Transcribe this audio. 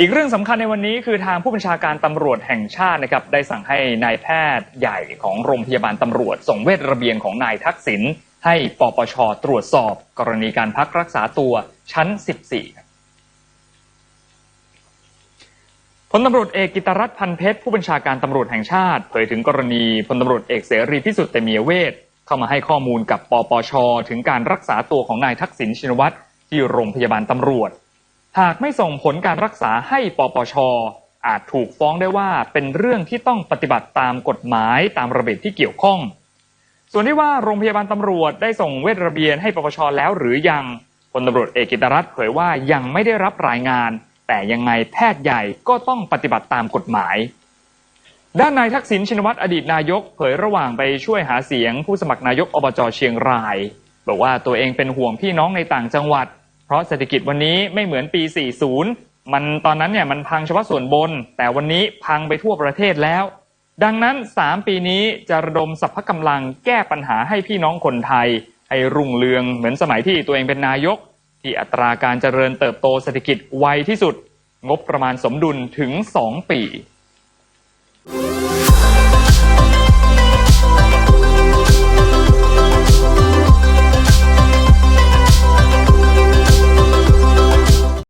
อีกเรื่องสำคัญในวันนี้คือทางผู้บัญชาการตำรวจแห่งชาตินะครับได้สั่งให้นายแพทย์ใหญ่ของโรงพยาบาลตำรวจ ส่งเวทระเบียนของนายทักษิณให้ปปชตรวจสอบ กรณีการพักรักษาตัวชั้น 14พลตำรวจเอกกิตรัตพันเพชรผู้บัญชาการตำรวจแห่งชาติ เผยถึงกรณีพลตำรวจเอกเสรีพิสุทธิ์เตมียเวทเข้ามาให้ข้อมูลกับปปช ถึงการรักษาตัวของนายทักษิณชินวัตรที่โรงพยาบาลตำรวจ หากไม่ส่งผลการรักษาให้ปปช อาจถูกฟ้องได้ว่าเป็นเรื่องที่ต้องปฏิบัติตามกฎหมายตามระเบียบที่เกี่ยวข้อง ส่วนที่ว่าโรงพยาบาลตำรวจได้ส่งเวทระเบียนให้ปปชแล้วหรือยังพลตำรวจเอกกิตรัตน์เผยว่ายังไม่ได้รับรายงาน แต่ยังไงแพทย์ใหญ่ก็ต้องปฏิบัติตามกฎหมาย ด้านนายทักษิณชินวัตรอดีตนายก เผยระหว่างไปช่วยหาเสียงผู้สมัครนายกอบจเชียงราย บอกว่าตัวเองเป็นห่วงพี่น้องในต่างจังหวัด เพราะเศรษฐกิจวันนี้ไม่เหมือนปี 40 มันตอนนั้นเนี่ยมันพังเฉพาะส่วนบน แต่วันนี้พังไปทั่วประเทศแล้ว ดังนั้น 3 ปีนี้จะระดมสรรพกำลังแก้ปัญหาให้พี่น้องคนไทย ให้รุ่งเรืองเหมือนสมัยที่ตัวเองเป็นนายก ที่อัตราการเจริญเติบโตเศรษฐกิจไวที่สุด งบประมาณสมดุลถึง 2 ปี